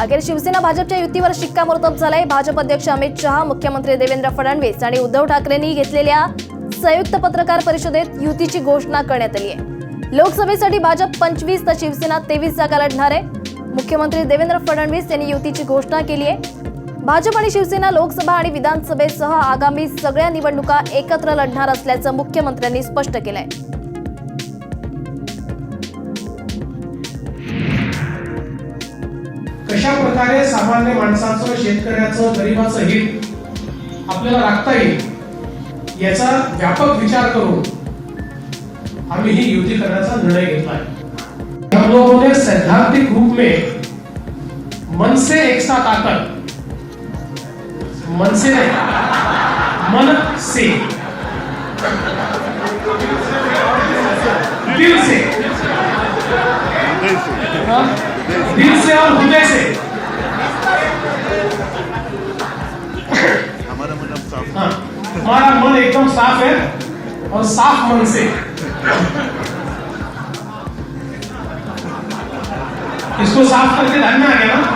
अखेर शिवसेना भाजपच्या युतीवर शिक्कामोर्तब झालाय. भाजप अध्यक्ष अमित शहा मुख्यमंत्री देवेंद्र फडणवीस आणि उद्धव ठाकरेंनी घेतलेल्या संयुक्त पत्रकार परिषदेत युतीची घोषणा करण्यात आली आहे. लोकसभेसाठी भाजप पंचवीस तर शिवसेना तेवीस जागा लढणार आहे. मुख्यमंत्री देवेंद्र फडणवीस यांनी युतीची घोषणा केली आहे. भाजप आणि शिवसेना लोकसभा आणि विधानसभेसह आगामी सगळ्या निवडणुका एकत्र लढणार असल्याचं मुख्यमंत्र्यांनी स्पष्ट केलंय. कशा प्रकारे सामान्य माणसाचं शेतकऱ्याचं गरिबाचं हित आपल्याला राखता येईल याचा व्यापक विचार करून आम्ही ही युती करण्याचा निर्णय घेतला है हम लोगों ने सैद्धांतिक रूप में मन से एक साथ आकर मन से नहीं मन से। दिल से। हाँ? दिल से और हृदय से। हमारा मन अब साफ। हाँ, हमारा मन एकदम साफ है और साफ मन से। इसको साफ करके ध्यान में आ गया ना?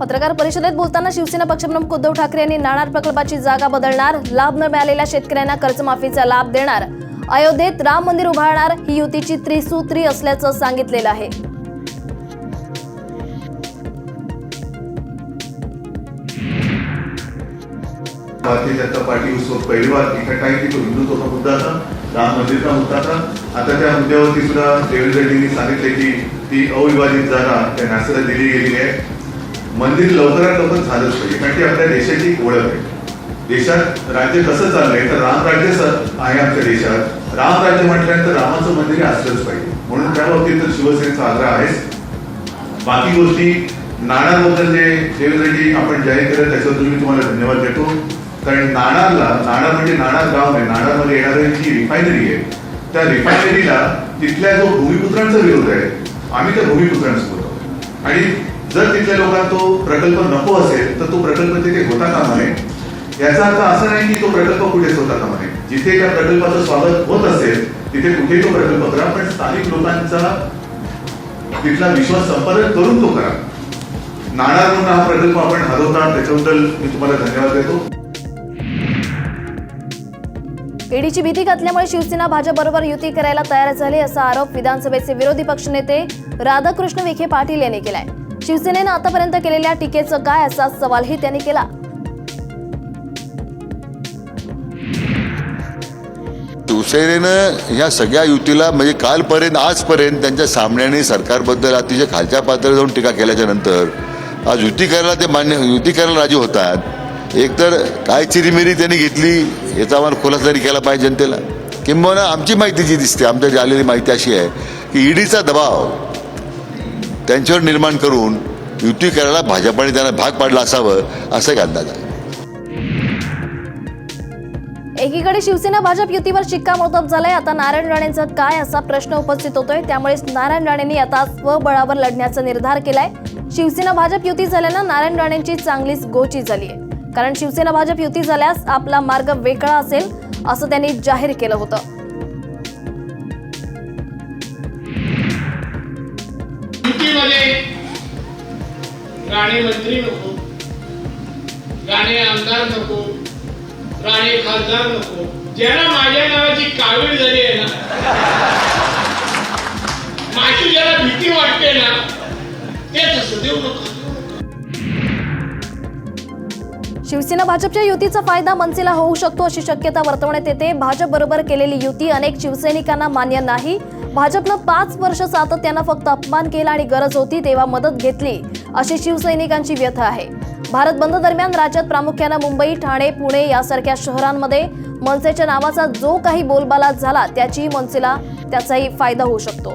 पत्रकार परिषदेत बोलताना शिवसेना पक्षप्रमुख उद्धव ठाकरे यांनी नाणार प्रकल्पाची जागा बदलणार लाभ न मिळालेल्या शेतकऱ्यांना कर्जमाफीचा लाभ देणार. अयोध्येत राम मंदिर उभारणार ही युतीची त्रिसूत्री असल्याचं सांगितलेलं आहे. भारतीय जनता पार्टी उस वक्त पहली बार इकट्ठा ही तो हिंदुत्व का मुद्दा था राम मंदिर का मुद्दा था आता त्या मुद्द्यावरती सुद्धा देवेंद्र रेड्डींनी सांगितले की ती अविभाजित जागा त्या नासाला दिली गेलेली आहे. मंदिर लवकरात लवकर झालंच पाहिजे कारण ती आपल्या देशाची ओळख आहे. देशात राज्य कसं चाललंय? तर राम राज्य आहे आमच्या देशात. राम राज्य म्हटल्यानंतर रामाचं मंदिर असलंच पाहिजे. म्हणून त्या बाबतीत तर शिवसेनेचा आग्रह आहेच. बाकी गोष्टी नाणारबद्दल जे देवेंद्र आपण जाहीर केलं त्याच्याबद्दल मी तुम्हाला धन्यवाद देतो. कारण नाणारला नाणार म्हणजे नाणार गाव आहे नाणारमध्ये येणारी जी रिफायनरी आहे त्या रिफायनरीला तिथल्या जो भूमिपुत्रांचा विरोध आहे आम्ही त्या भूमिपुत्रांसोबत आहोत. आणि जर तिथल्या लोकांना तो प्रकल्प नको असेल तर तो प्रकल्प तिथे होता कामा नये. याचा अर्थ असा नाही की तो प्रकल्प कुठेच स्वतःचा म्हणे जिथे त्या प्रकल्पाचं स्वागत होत असेल तिथे कुठेही तो प्रकल्प करा पण स्थानिक लोकांचा तिथला विश्वास संपादन करून तो करा. नाणार म्हणून हा प्रकल्प आपण हरवता त्याच्याबद्दल मी तुम्हाला धन्यवाद देतो. ईडीची भीती घातल्यामुळे शिवसेना भाजपबरोबर युती करायला तयार झाली असा आरोप विधानसभेचे विरोधी पक्षनेते राधाकृष्ण विखे पाटील यांनी केलाय. शिवसेनेनं आतापर्यंत केलेल्या टीकेचं काय असा सवालही त्यांनी केला. शिवसेनेनं ह्या सगळ्या युतीला म्हणजे कालपर्यंत आजपर्यंत त्यांच्या सामन्याने सरकारबद्दल अतिशय खालच्या पातळीवर जाऊन टीका केल्याच्यानंतर आज युती करायला ते मान्य युती करायला राजी होतात. एकतर काय चिरीमिरी त्यांनी घेतली याचा आम्हाला खुलासा तरी केला पाहिजे जनतेला. किंबहुना आमची माहिती जी दिसते आमच्या जी आलेली माहिती अशी आहे की ईडीचा दबाव त्यांच्यावर निर्माण करून युती करायला भाजपाने त्यांना भाग पाडला असावं असा एक अंदाज आहे. एकीकडे शिवसेना भाजप युतीवर शिक्कामोर्तब झालाय. आता नारायण राणेंचं काय असा प्रश्न उपस्थित होतोय? त्यामुळेच नारायण राणेंनी आता स्वबळावर लढण्याचा निर्धार केलाय. शिवसेना भाजप युती झाल्यानं नारायण राणेंची चांगलीच गोची झाली आहे कारण शिवसेना भाजप युती झाल्यास आपला मार्ग वेगळा असेल असं त्यांनी जाहीर केलं होतं. राणे मंत्री नको राणे आमदार नको राणे खासदार नको. ज्याला माझ्या नावाची कावीळ झाली आहे ना माझी ज्याला भीती वाटते ना तेच असं देऊ नका. शिवसेना भाजपच्या युतीचा फायदा मनसेला होऊ शकतो अशी शक्यता वर्तवण्यात येते. भाजप बरोबर केलेली युती अनेक शिवसैनिकांना मान्य नाही. भाजपनं पाच वर्ष सातत्यानं फक्त अपमान केला आणि गरज होती तेव्हा मदत घेतली अशी शिवसैनिकांची व्यथा आहे. भारत बंद दरम्यान राज्यात प्रामुख्यानं मुंबई ठाणे पुणे यासारख्या शहरांमध्ये मनसेच्या नावाचा जो काही बोलबाला झाला त्याची मनसेला त्याचाही फायदा होऊ शकतो.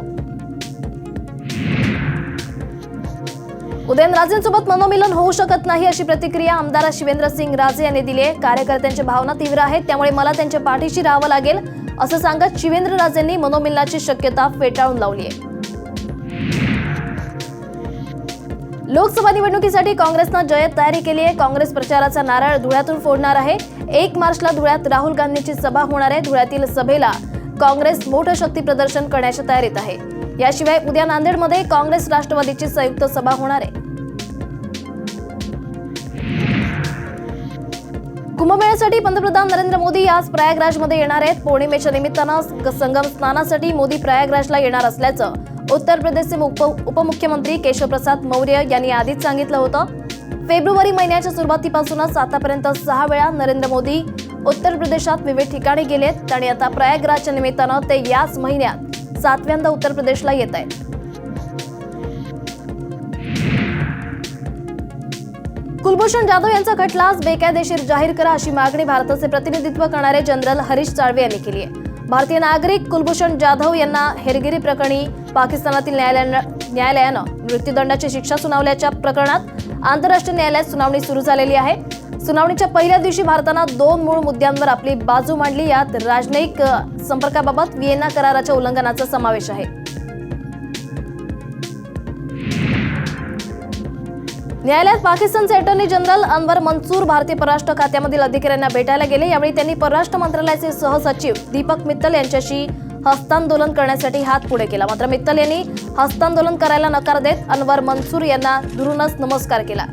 उदयनराजेंसोबत मनोमिलन होऊ शकत नाही अशी प्रतिक्रिया आमदार शिवेंद्र सिंग राजे यांनी दिली आहे. कार्यकर्त्यांच्या भावना तीव्र आहेत त्यामुळे मला त्यांच्या पाठीशी राहावं लागेल असं सांगत शिवेंद्र राजेंनी मनोमिलनाची शक्यता फेटाळून लावली आहे. लोकसभा निवडणुकीसाठी काँग्रेसनं जय्यत तयारी केली आहे. काँग्रेस प्रचाराचा नारळ धुळ्यातून फोडणार आहे. एक मार्चला धुळ्यात राहुल गांधींची सभा होणार आहे. धुळ्यातील सभेला काँग्रेस मोठं शक्ती प्रदर्शन करण्याच्या तयारीत आहे. याशिवाय उद्या नांदेडमध्ये काँग्रेस राष्ट्रवादीची संयुक्त सभा होणार आहे. कुंभमेळ्यासाठी पंतप्रधान नरेंद्र मोदी आज प्रयागराजमध्ये येणार आहेत. पौर्णिमेच्या निमित्तानं संगम स्नानासाठी मोदी प्रयागराजला येणार असल्याचं उत्तर प्रदेशचे उप उपमुख्यमंत्री केशवप्रसाद मौर्य यांनी आधीच सांगितलं होतं फेब्रुवारी महिन्याच्या सुरुवातीपासूनच आतापर्यंत सहा वेळा नरेंद्र मोदी उत्तर प्रदेशात विविध ठिकाणी गेलेत आणि आता प्रयागराजच्या निमित्तानं ते याच महिन्यात सातव्यांदा उत्तर प्रदेशला येत आहेत. कुलभूषण जाधव यांचा खटलाच बेकायदेशीर जाहीर करा अशी मागणी भारताचे प्रतिनिधित्व करणारे जनरल हरीश साळवे यांनी केली आहे. भारतीय नागरिक कुलभूषण जाधव यांना हेरगिरी प्रकरणी पाकिस्तानातील न्यायालयानं न्यायालयानं मृत्यूदंडाची शिक्षा सुनावल्याच्या प्रकरणात आंतरराष्ट्रीय न्यायालयात सुनावणी सुरू झालेली आहे. सुनावणीच्या पहिल्या दिवशी भारतानं दोन मूळ मुद्द्यांवर आपली बाजू मांडली. यात राजनयिक संपर्काबाबत व्हिएन्ना कराराच्या उल्लंघनाचा समावेश आहे. न्यायालयात पाकिस्तानचे अटॉर्नी जनरल अनवर मंसूर भारतीय परराष्ट्र खात्यामधील अधिकाऱ्यांना भेटायला गेले. यावेळी त्यांनी परराष्ट्र मंत्रालयाचे सहसचिव दीपक मित्तल यांच्याशी हस्तांदोलन करण्यासाठी हात पुढे केला. मात्र मित्तल यांनी हस्तांदोलन करायला नकार देत अनवर मंसूर यांना दुरूनच नमस्कार केला.